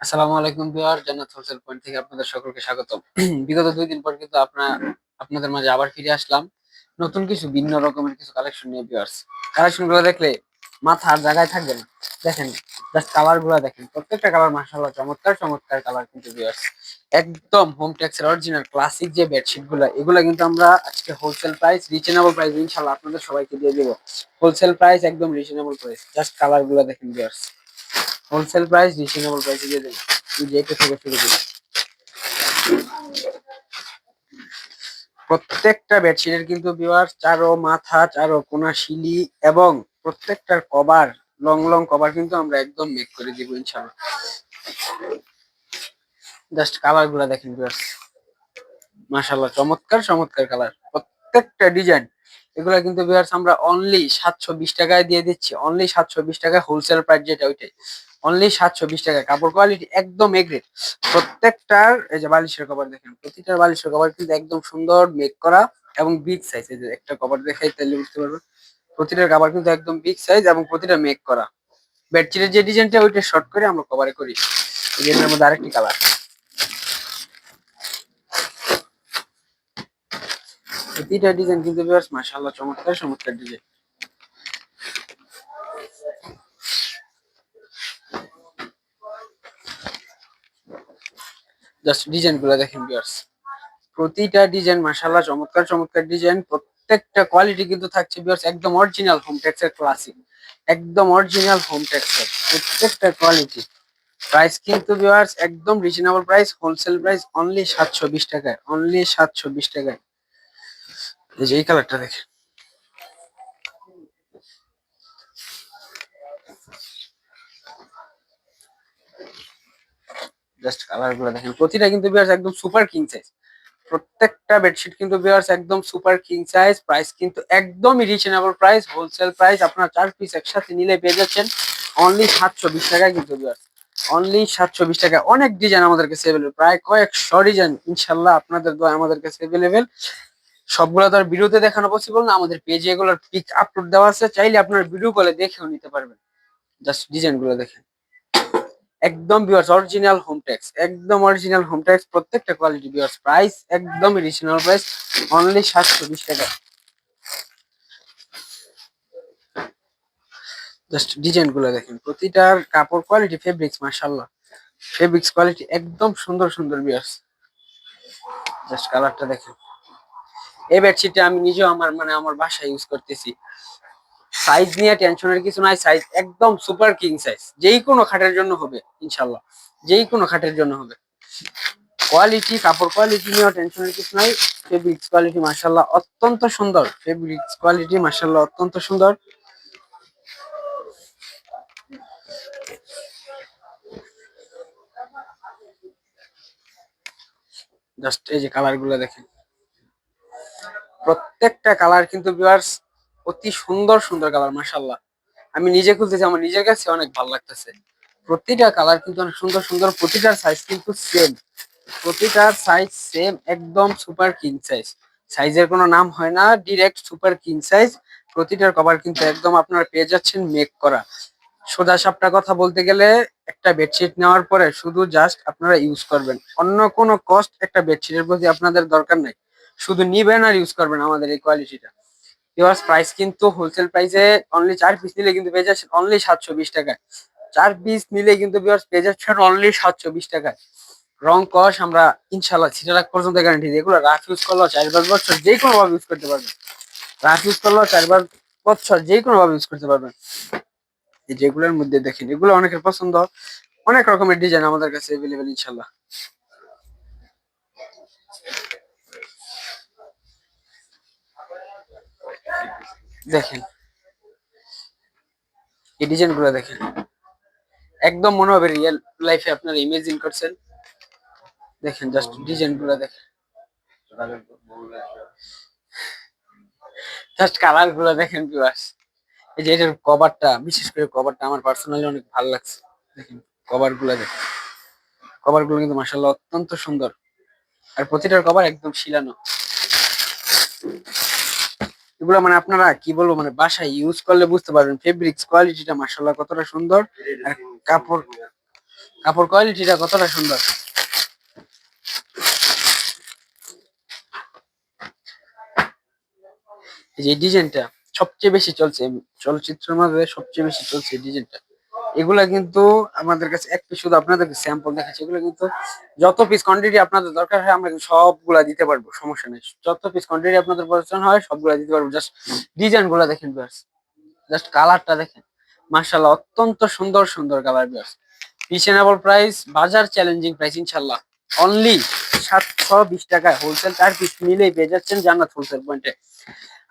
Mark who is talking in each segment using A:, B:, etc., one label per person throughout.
A: আসসালামু আলাইকুম বিহার জান্নাত হোলসেল পয়েন্ট থেকে আপনাদের সকলকে স্বাগত বিগত দুই দিন পর কিন্তু আপনার আপনাদের মাঝে আবার ফিরে আসলাম। নতুন কিছু, ভিন্ন রকমের কিছু কালেকশন নিয়ে বিয়ার্স কালেকশনগুলো দেখলে মাথা আর জায়গায় থাকবে না। দেখেন জাস্ট কালারগুলো দেখেন। প্রত্যেকটা কালার মাসাল্লাহ চমৎকার চমৎকার কালার কিন্তু বিয়ার্স একদম হোম টেক্সের অরিজিনাল ক্লাসিক যে বেডশিটগুলো এগুলো কিন্তু আমরা আজকে হোলসেল প্রাইস রিজনেবল প্রাইস ইনশাল্লাহ আপনাদের সবাইকে দিয়ে দেবো। হোলসেল প্রাইস একদম রিজনেবল প্রাইস জাস্ট কালারগুলো দেখেন বিয়ার্স হোলসেল প্রাইস রিজনেবল প্রাইসে দিয়ে দেবো যেটা থেকে শুরু করি। প্রত্যেকটা বেডশিটের কিন্তু বিওয়ার চারো মাথা, চারো কোনা শিলি এবং প্রত্যেকটার কভার লং লং কভার কিন্তু আমরা একদম মেক করে দিব ইনশাআল্লাহ। জাস্ট কালারগুলা দেখেন বিওয়ার্স মাশাআল্লাহ, চমৎকার চমৎকার কালার প্রত্যেকটা ডিজাইন এগুলা কিন্তু বিয়ার্স আমরা অনলি সাতশো বিশ টাকায় দিয়ে দিচ্ছি। অনলি সাতশো বিশ টাকায় হোলসেল প্রাইস যেটা ওইটাই। অনলি সাতশো বিশ টাকা কাপড় কোয়ালিটি একদম এগ্রেড প্রত্যেকটার, এই যে বালিশের কভার দেখেন, প্রতিটা বালিশের কভার কিন্তু একদম সুন্দর মেক করা এবং বিগ সাইজ এই যে একটা কভার দেখাই, তাহলে বুঝতে পারবেন। প্রতিটার কভার কিন্তু একদম বিগ সাইজ এবং প্রতিটা মেক করা। বেডশিটের যে ডিজাইনটা ওইটা শর্ট করে আমরা কভারে করি। এর মধ্যে আরেকটি কালার প্রতিটা ডিজাইন কিন্তু মাশাআল্লাহ, চমৎকার চমৎকার ডিজাইন জাস্ট দেখেন ভিউয়ার্স প্রতিটা ডিজাইন চমৎকার চমৎকার ডিজাইন প্রত্যেকটা কোয়ালিটি কিন্তু থাকছে ভিউয়ার্স একদম অরিজিনাল হোম টেক্সের ক্লাসিক একদম অরিজিনাল প্রত্যেকটা কোয়ালিটি প্রাইস কিন্তু ভিউয়ার্স একদম reasonable price wholesale price only সাতশো বিশ টাকায় অনলি সাতশো বিশ টাকায়। এই যে এই কালারটা দেখেন। জাস্ট কালারগুলো দেখেন। প্রতিটা কিন্তু বিয়ার্স একদম সুপার কিং সাইজ প্রত্যেকটা বেডশিট কিন্তু বিয়ার্স একদম সুপার কিং সাইজ প্রাইস কিন্তু একদমই রিজনেবল প্রাইস হোলসেল প্রাইস আপনার চার পিস একসাথে নিলে পেয়ে যাচ্ছেন। অনলি সাতশো বিশ টাকায় কিন্তু বিয়ার্স অনলি সাতশো বিশ টাকা অনেক ডিজাইন আমাদের কাছে প্রায় কয়েকশো ডিজাইন ইনশাল্লাহ আপনাদের দোয়া আমাদের কাছে অ্যাভেলেবেল সবগুলো তো আর ভিডিওতে দেখানো পসিবল না। আমাদের পেজে এগুলোর পিক আপলোড দেওয়া আছে। চাইলে আপনার ভিডিও কলে দেখেও নিতে পারবেন। জাস্ট ডিজাইনগুলো দেখেন। একদম ভিউয়ার্স অরিজিনাল হোম ট্যাক্স একদম অরিজিনাল হোম ট্যাক্স প্রত্যেকটা কোয়ালিটি ভিউয়ার্স প্রাইস একদম রিজনেবল প্রাইস অনলি সাতশো বিশ টাকা। জাস্ট ডিজাইনগুলো দেখেন। প্রতিটার কাপড় কোয়ালিটি ফেব্রিক্স মাশাল্লাহ ফেব্রিক্স কোয়ালিটি একদম সুন্দর সুন্দর ভিউয়ার্স জাস্ট কালারটা দেখেন। এই বেডশিটটা আমি নিজেও আমার মানে আমার বাসায় ইউজ করতেছি। সাইজ নিয়ে টেনশনের কিছু নাই সাইজ একদম সুপার কিং সাইজ যেই কোনো খাটের জন্য হবে ইনশাল্লাহ যেই কোনো খাটের জন্য হবে। কোয়ালিটি কাপড় কোয়ালিটি নিয়েও টেনশনের কিছু নাই। ফেব্রিক্স কোয়ালিটি মার্শাল্লাহ অত্যন্ত সুন্দর। ফেব্রিক্স কোয়ালিটি মার্শাল্লাহ অত্যন্ত সুন্দর। জাস্ট এই যে কালারগুলো দেখেন। প্রত্যেকটা কালার কিন্তু ভিউয়ার্স অতি সুন্দর সুন্দর কালার মাশাল্লাহ আমি নিজে খুলতেছি, আমার নিজের কাছে অনেক ভালো লাগতেছে। প্রতিটা কালার কিন্তু অনেক সুন্দর সুন্দর, প্রতিটার সাইজ কিন্তু সেম প্রতিটার সাইজ সেম একদম সুপার কিং সাইজ সাইজের কোনো নাম হয় না ডিরেক্ট সুপার কিং সাইজ প্রতিটার কভার কিন্তু একদম আপনারা পেয়ে যাচ্ছেন মেক করা। সোজা সাপটা কথা বলতে গেলে, একটা বেডশিট নেওয়ার পরে শুধু জাস্ট আপনারা ইউজ করবেন। অন্য কোনো কস্ট একটা বেডশিটের প্রতি আপনাদের দরকার নাই। শুধু নিবেন আর ইউজ করবেন আমাদের এই কোয়ালিটিটা ভিউয়ার্স প্রাইস কিন্তু হোলসেল প্রাইসে অনলি চার পিস নিলে কিন্তু পেয়ে যাচ্ছেন অনলি সাতশো বিশ টাকায়। চার পিস নিলে কিন্তু ভিউয়ার্স পেয়ে যাচ্ছেন অনলি সাতশো বিশ টাকায়। রং কস আমরা ইনশাল্লাহ ছিটা লাখ পর্যন্ত গ্যারান্টি দিই এগুলো রাফ ইউজ করলেও চার পাঁচ বছর যে কোনো ভাবে ইউজ করতে পারবেন। রাফ ইউজ করলেও চার পাঁচ বছর যে কোনো ভাবে ইউজ করতে পারবেন। যেগুলোর মধ্যে দেখেন, এগুলো অনেকের পছন্দ। অনেক রকমের ডিজাইন আমাদের কাছে অ্যাভেলেবেল ইনশাল্লাহ দেখেন। এই ডিজাইনগুলো দেখেন। একদম মনে হবে রিয়েল লাইফে আপনারা ইমেজিন করছেন। দেখেন জাস্ট ডিজাইনগুলো দেখেন। জাস্ট কালারগুলো দেখেন ভিউয়ার্স এই যে এটার কভারটা বিশেষ করে কভারটা আমার পার্সোনালি অনেক ভালো লাগছে। দেখেন কভারগুলো দেখেন। কভারগুলো কিন্তু মাসাল্লাহ অত্যন্ত সুন্দর। আর প্রতিটার কভার একদম শিলানো। এগুলো মানে আপনারা কি বলব মানে বাসায় ইউজ করলে বুঝতে পারবেন। ফেব্রিক্স কোয়ালিটিটা মাসাল্লাহ কতটা সুন্দর। আর কাপড় কাপড় কোয়ালিটিটা কতটা সুন্দর। এই যে ডিজাইনটা সবচেয়ে বেশি চলছে, চলচ্চিত্রের মধ্যে সবচেয়ে বেশি চলছে ডিজাইনটা এগুলা কিন্তু আমাদের কাছে, এক পিস শুধু আপনাদেরকে স্যাম্পল দেখাচ্ছি, এগুলো কিন্তু যত পিস কোয়ান্টিটি আপনাদের দরকার হয়, আমরা সবগুলা দিতে পারব, সমস্যা নেই। যত পিস কোয়ান্টিটি আপনাদের প্রয়োজন হয়, সবগুলা দিতে পারব। জাস্ট ডিজাইনগুলা দেখেন বিয়ার্স জাস্ট কালারটা দেখেন। মার্শাল্লাহ অত্যন্ত সুন্দর সুন্দর কালার বিয়ার্স রিজনেবল প্রাইস বাজার চ্যালেঞ্জিং প্রাইস ইনশাল্লাহ অনলি সাতশো বিশ টাকায় হোলসেল চার পিস মিলেই পেয়ে যাচ্ছেন জান্নাত হোলসেল পয়েন্টে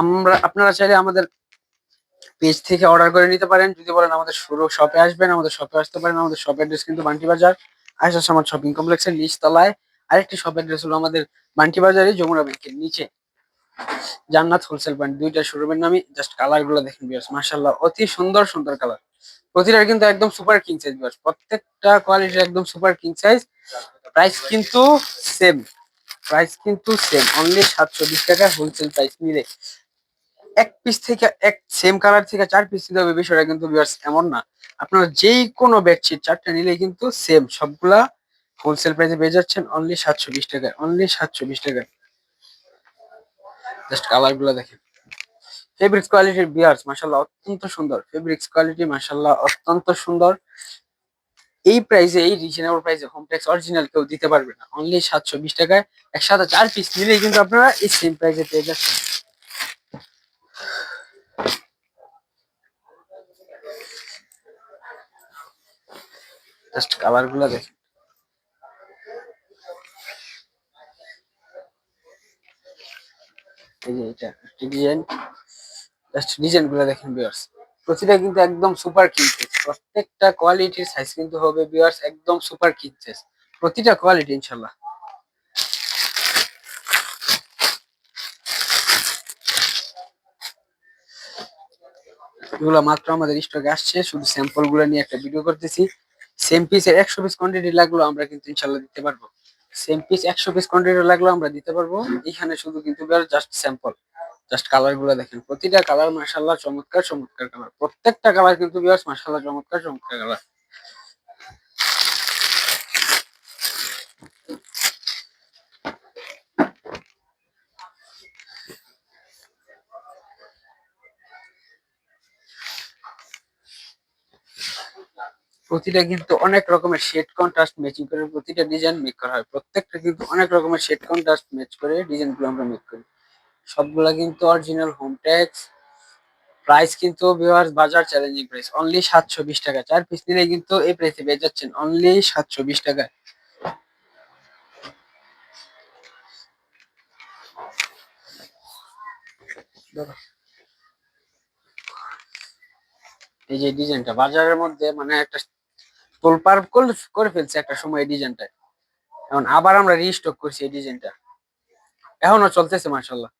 A: আমরা, আপনারা চাইলে আমাদের পেজ থেকে অর্ডার করে নিতে পারেন। যদি বলেন আমাদের শুরু শপে আসবেন, আমাদের শপে আসতে পারেন, আমাদের শপ অ্যাড্রেস কিন্তু বান্টি বাজার। আয়সা সমাজ শপিং কমপ্লেক্সের নিচ তলায় আরেকটি শপ অ্যাড্রেস হলো আমাদের বান্টি বাজারে যমুনা ব্যাংকের নিচে। জান্নাত হোলসেল পয়েন্ট দুইটা শোরুমের নামে জাস্ট কালারগুলো দেখেন বিয়ার্স মার্শাল্লাহ অতি সুন্দর সুন্দর কালার প্রতিটার কিন্তু একদম সুপার কিং সাইজ বিয়ার্স প্রত্যেকটা কোয়ালিটির একদম সুপার কিং সাইজ প্রাইস কিন্তু সেম প্রাইস কিন্তু সেম অনলি সাতশো বিশ টাকা হোলসেল প্রাইস মিলে এক পিস থেকে এক সেম কালার থেকে চার পিস নিতে হবে, বিষয়টা কিন্তু ভিউয়ার্স এমন না। আপনারা যেই কোনো বেডশিট চারটা নিলেই কিন্তু সেম সবগুলা হোলসেল প্রাইসে পেয়ে যাচ্ছেন অনলি সাতশো বিশ টাকায় অনলি সাতশো বিশ টাকায়। জাস্ট কালারগুলো দেখেন ফেব্রিক্স কোয়ালিটির বিয়ার্স মাসাল্লাহ অত্যন্ত সুন্দর। ফেব্রিক্স কোয়ালিটি মাসাল্লাহ অত্যন্ত সুন্দর। এই প্রাইসে এই রিজনেবল প্রাইসে হোমটেক্স অরিজিনাল কেউ দিতে পারবে না। অনলি সাতশো বিশ টাকায় একসাথে চার পিস নিলেই কিন্তু আপনারা এই সেম প্রাইসে পেয়ে যাচ্ছেন। জাস্ট কালারগুলো ডিজাইন দেখেন ভিউয়ার্স প্রতিটা কিন্তু একদম সুপার প্রত্যেকটা কোয়ালিটির সাইজ কিন্তু হবে ভিউয়ার্স একদম সুপার প্রতিটা কোয়ালিটি ইনশাল্লাহ। এগুলো মাত্র আমাদের স্টকে আসছে। শুধু স্যাম্পলগুলো নিয়ে একটা ভিডিও করতেছি। সেম পিসের একশো পিস কোয়ান্টিটি লাগল আমরা কিন্তু ইনশাল্লাহ দিতে পারব। সেম পিস একশো পিস কোয়ান্টিটি লাগল আমরা দিতে পারব। এখানে শুধু কিন্তু জাস্ট স্যাম্পল জাস্ট কালারগুলো দেখেন। প্রতিটা কালার মার্শাল্লাহ চমৎকার চমৎকার কালার প্রত্যেকটা কালার কিন্তু মার্শাল্লাহ চমৎকার চমৎকার কালার প্রতিটা কিন্তু অনেক রকমের শেড কন্ট্রাস্ট ম্যাচিং করে, প্রতিটা ডিজাইন মেক করা হয়। প্রত্যেকটা কিন্তু অনেক রকমের শেড কন্ট্রাস্ট ম্যাচ করে ডিজাইনগুলো আমরা মেক করি। সবগুলা কিন্তু অরিজিনাল হোম ট্যাক্স প্রাইস কিন্তু ভিউয়ার্স বাজার চ্যালেঞ্জিং প্রাইস অনলি সাতশো বিশ টাকা। চার পিস নিলে কিন্তু এই প্রাইসে পেয়ে যাচ্ছেন অনলি সাতশো বিশ টাকায় এই যে ডিজাইনটা বাজারের মধ্যে মানে একটা তোলপার করে ফেলছে একটা সময় এই ডিজাইনটা এখন আবার আমরা রিস্টক করছি এই ডিজাইনটা এখনও চলতেছে মার্শাল্লাহ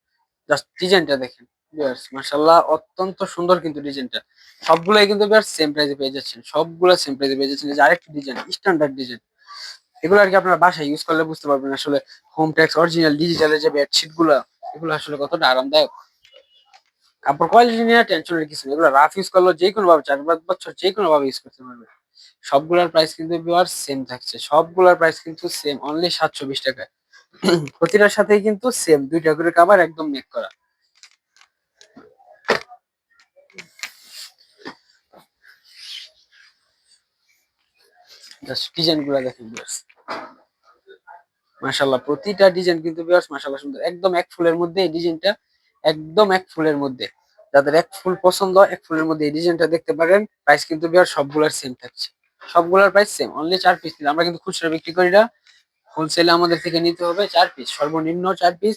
A: জাস্ট ডিজাইনটা দেখেন। বিয়ার্স মার্শাল্লাহ অত্যন্ত সুন্দর কিন্তু ডিজাইনটা সবগুলাই কিন্তু বিয়ার্স সেম প্রাইসে পেয়ে যাচ্ছেন। সবগুলো সেম প্রাইসে পেয়ে যাচ্ছেন। যে আরেকটি ডিজাইন স্ট্যান্ডার্ড ডিজাইন এগুলো আর কি আপনারা বাসায় ইউজ করলে বুঝতে পারবেন আসলে হোম ট্যাক্স অরিজিনাল ডিজিটালের যে বেডশিটগুলো, এগুলো আসলে কতটা আরামদায়ক। কাপড় কোয়ালিটি নিয়ে টেনশনের কিছু এগুলো রাফ ইউজ করলে যে কোনো ভাবে চার পাঁচ বছর যে কোনো ভাবে ইউজ করতে পারবে সবগুলোর প্রাইস কিন্তু বিয়ার সেম থাকছে। সবগুলোর প্রাইস কিন্তু সেম অনলি সাতশো বিশ টাকায়। প্রতিটার সাথে কিন্তু সেম দুইটা করে কাবার একদম মেক করা। ডিজাইনগুলা দেখেন বিয়ার্স মাশাল্লাহ প্রতিটা ডিজাইন কিন্তু বিয়ার্স মাশাল্লাহ সুন্দর। একদম এক ফুলের মধ্যে এই ডিজাইনটা একদম এক ফুলের মধ্যে। যাদের এক ফুল পছন্দ, এক ফুলের মধ্যে এই ডিজাইনটা দেখতে পারেন প্রাইস কিন্তু বিয়ার সবগুলার সেম থাকছে। সবগুলোর প্রাইস সেম অনলি চার পিস আমরা কিন্তু খুচরা বিক্রি করি না। হোলসেলে আমাদের থেকে নিতে হবে চার পিস সর্বনিম্ন চার পিস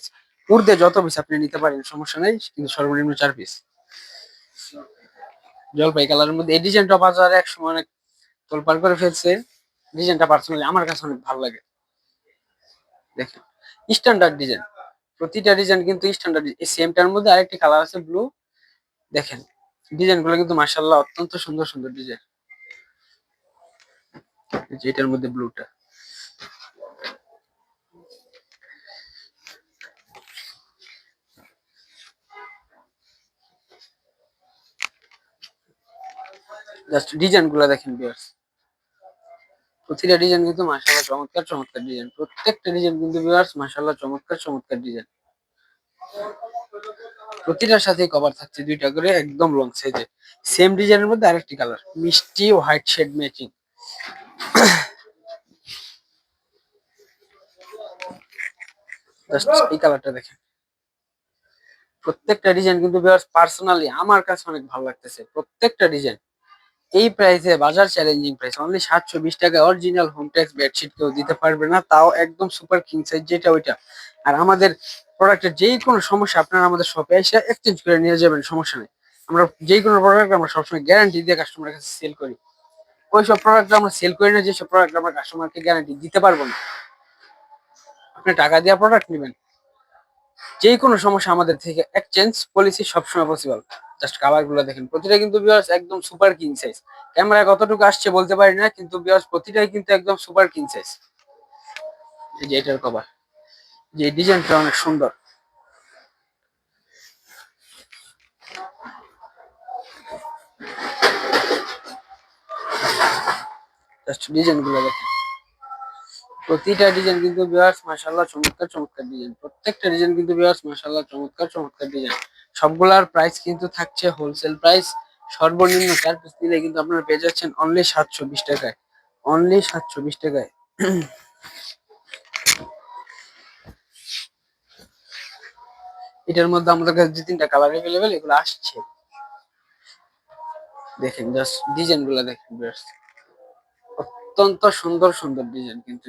A: ঊর্ধ্বে যত পিস আপনি নিতে পারেন, সমস্যা নেই, কিন্তু সর্বনিম্ন চার পিস জলপাই কালারের মধ্যে এই ডিজাইনটা বাজারে এক সময় অনেক তোলপার করে ফেলছে। ডিজাইনটা পার্সোনালি আমার কাছে অনেক ভালো লাগে। দেখেন স্ট্যান্ডার্ড ডিজাইন প্রতিটা ডিজাইন কিন্তু স্ট্যান্ডার্ড এই সেমটার মধ্যে আরেকটি কালার আছে ব্লু দেখেন ডিজাইনগুলো কিন্তু মার্শাল্লাহ অত্যন্ত সুন্দর সুন্দর ডিজাইন এটার মধ্যে ব্লুটা। জাস্ট ডিজাইনগুলো দেখেন বিয়ার্স প্রতিটা ডিজাইন কিন্তু মাশাআল্লাহ চমৎকার চমৎকার ডিজাইন। প্রত্যেকটা ডিজাইন কিন্তু ভিউয়ার্স মাশাআল্লাহ চমৎকার চমৎকার ডিজাইন। প্রতিটার সাথে কভার থাকছে দুইটা করে, একদম লং সাইজে সেম ডিজাইনের মধ্যে আরেকটি কালার মিষ্টি হোয়াইট শেড ম্যাচিং এই কালারটা দেখেন। প্রত্যেকটা ডিজাইন কিন্তু পার্সোনালি আমার কাছে অনেক ভালো লাগতেছে। প্রত্যেকটা ডিজাইন এই প্রাইসে বাজার চ্যালেঞ্জিং প্রাইস অনলি সাতশো বিশ টাকা অরিজিনাল হোম ট্যাক্স বেডশিট কেউ দিতে পারবে না। তাও একদম সুপার কিং সাইজ যেটা ওইটা। আর আমাদের প্রোডাক্টের যেই কোনো সমস্যা আপনারা আমাদের শপে এসে এক্সচেঞ্জ করে নিয়ে যাবেন, সমস্যা নেই। আমরা যেই কোনো প্রোডাক্ট আমরা সবসময় গ্যারান্টি দিয়ে কাস্টমারের কাছে সেল করি। ওই সব প্রোডাক্ট আমরা সেল করি না যেসব প্রোডাক্ট আমরা কাস্টমারকে গ্যারান্টি দিতে পারব না। আপনি টাকা দেওয়া প্রোডাক্ট নেবেন। যেই কোনো সমস্যা আমাদের থেকে এক্সচেঞ্জ পলিসি সবসময় পসিবল জাস্ট কালারগুলো দেখেন। প্রতিটা কিন্তু বিয়ার্স একদম সুপার কিং সাইজ ক্যামেরায় কতটুকু আসছে বলতে পারি না, কিন্তু বিয়ার্স প্রতিটাই কিন্তু একদম সুপার কিং সাইজ এই যে এটার কভার যে ডিজাইনটা অনেক সুন্দর। জাস্ট ডিজাইনগুলো দেখেন। প্রতিটা ডিজাইন কিন্তু ভিউয়ার্স মাশাআল্লাহ, চমৎকার চমৎকার ডিজাইন প্রত্যেকটা ডিজাইন কিন্তু ভিউয়ার্স মাশাআল্লাহ, চমৎকার চমৎকার ডিজাইন সবগুলার প্রাইস কিন্তু থাকছে হোলসেল প্রাইস সর্বনিম্ন চার পিস নিলে কিন্তু আপনারা পেয়ে যাচ্ছেন অনলি সাতশো বিশ টাকায়। অনলি সাতশো বিশ টাকায়। এটার মধ্যে আমাদের কাছে দু তিনটা কালার অ্যাভেলেবেল এগুলো আসছে। দেখেন জাস্ট ডিজাইনগুলো দেখেন ভিউয়ার্স অত্যন্ত সুন্দর সুন্দর ডিজাইন কিন্তু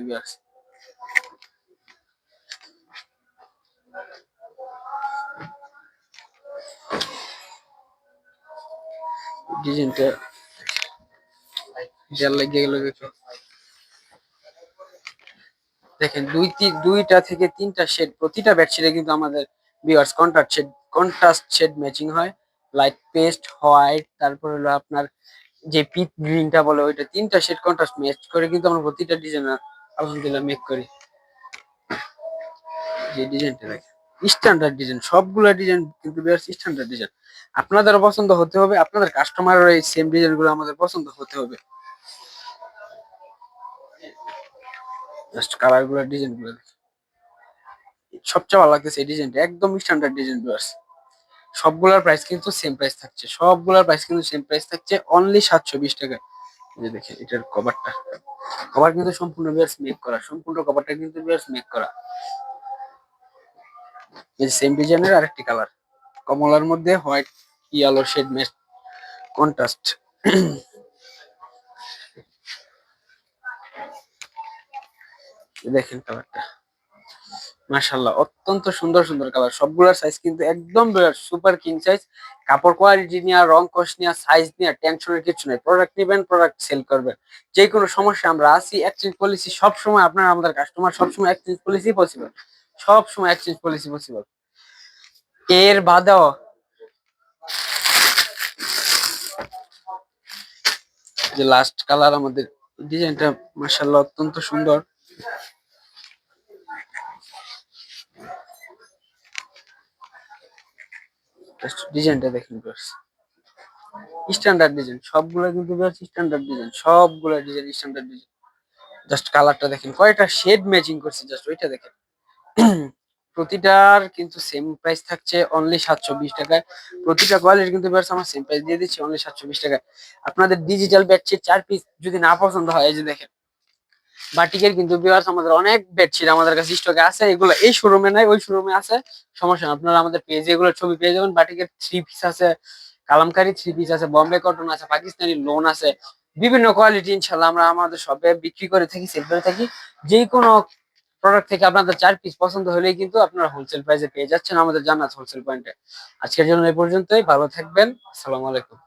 A: দেখেন, দুই দুইটা থেকে তিনটা শেড প্রতিটা বেডশিটে কিন্তু আমাদের contrast shade contrast shade matching হয়। লাইট পেস্ট হোয়াইট তারপর হলো আপনার যে পিট গ্রিনটা বলে, ওইটা তিনটা শেড কন্ট্রাস্ট ম্যাচ করে কিন্তু আমরা প্রতিটা ডিজাইন আলহামদুলিল্লাহ মেক করি। যে ডিজাইনটা দেখেন স্ট্যান্ডার্ড ডিজাইন সবগুলো ডিজাইন কিন্তু স্ট্যান্ডার্ড ডিজাইন আপনাদের পছন্দ হতে হবে, আপনাদের কাস্টমারের এই সেম ডিজাইনগুলো আমাদের পছন্দ হতে হবে। জাস্ট কালারগুলো ডিজাইনগুলো সবচেয়ে ভালো লাগতেছে এই ডিজাইনটা একদম স্ট্যান্ডার্ড ডিজাইন ভিউয়ার্স সবগুলোর প্রাইস কিন্তু সেম প্রাইস থাকছে। সবগুলোর প্রাইস কিন্তু সেম প্রাইস থাকছে অনলি সাতশো বিশ টাকায়। যে দেখেন, এটার কভারটা কভার কিন্তু সম্পূর্ণ বিয়ার্স মেক করা। সম্পূর্ণ কভারটা কিন্তু বিয়ার্স মেক করা। এই সেম ডিজাইনের আরেকটি কালার কমলার মধ্যে হোয়াইট ইয়েলো শেড মেস কন্ট্রাস্ট দেখেন কালারটা মাশাল্লাহ অত্যন্ত সুন্দর সুন্দর কালার সবগুলোর সাইজ কিন্তু একদম সুপার কিং সাইজ কাপড় কোয়ালিটি নিয়ে, রং কস নিয়ে সাইজ নিয়ে টেনশনের কিছু নেই। প্রোডাক্ট নেবেন প্রোডাক্ট সেল করবেন। যে কোনো সমস্যা আমরা আসি এক্সচেঞ্জ পলিসি সব সময় আপনার, আমাদের কাস্টমার সব সময় এক্সচেঞ্জ পলিসি পসিবল সব সময় এক্সচেঞ্জ পলিসি পসিবল এর বাদেও যে লাস্ট কালার আমাদের ডিজাইনটা মাশাল্লাহ অত্যন্ত সুন্দর। ডিজাইনটা দেখেন বেশ স্ট্যান্ডার্ড ডিজাইন, সবগুলো কিন্তু বেশ স্ট্যান্ডার্ড ডিজাইন, সবগুলো ডিজাইন, স্ট্যান্ডার্ড ডিজাইন। জাস্ট কালারটা দেখেন, কয়টা শেড ম্যাচিং করছে, জাস্ট ওইটা দেখেন। প্রতিটার কিন্তু সেম প্রাইস থাকছে অনলি সাতশো বিশ টাকায়। প্রতিটা কোয়ালিটি কিন্তু বেশ আমার সেম প্রাইস দিয়ে দিচ্ছি অনলি সাতশো বিশ টাকায়। আপনাদের ডিজিটাল বেডশিট চার পিস যদি না পছন্দ হয়, এই যে দেখেন। বাটিকের কিন্তু বিয়ার্স আমাদের অনেক বেডশিট আমাদের কাছে স্টকে আছে। এগুলো এই শোরুমে নাই, ওই শোরুমে আছে। সমস্যা না আপনারা আমাদের পেজে এগুলো ছবি পেয়ে যাবেন। বাটিকের থ্রি পিস আছে, কালামকারি থ্রি পিস আছে বম্বে কটন আছে পাকিস্তানি লোন আছে। বিভিন্ন কোয়ালিটি ইনশাল্লাহ আমরা আমাদের শপে বিক্রি করে থাকি সেল করে থাকি। যে কোনো প্রোডাক্ট থেকে আপনাদের চার পিস পছন্দ হলেই কিন্তু আপনারা হোলসেল প্রাইসে পেয়ে যাচ্ছেন আমাদের জান্নাত হোলসেল পয়েন্টে আজকের জন্য এই পর্যন্তই, ভালো থাকবেন, আসসালামু আলাইকুম।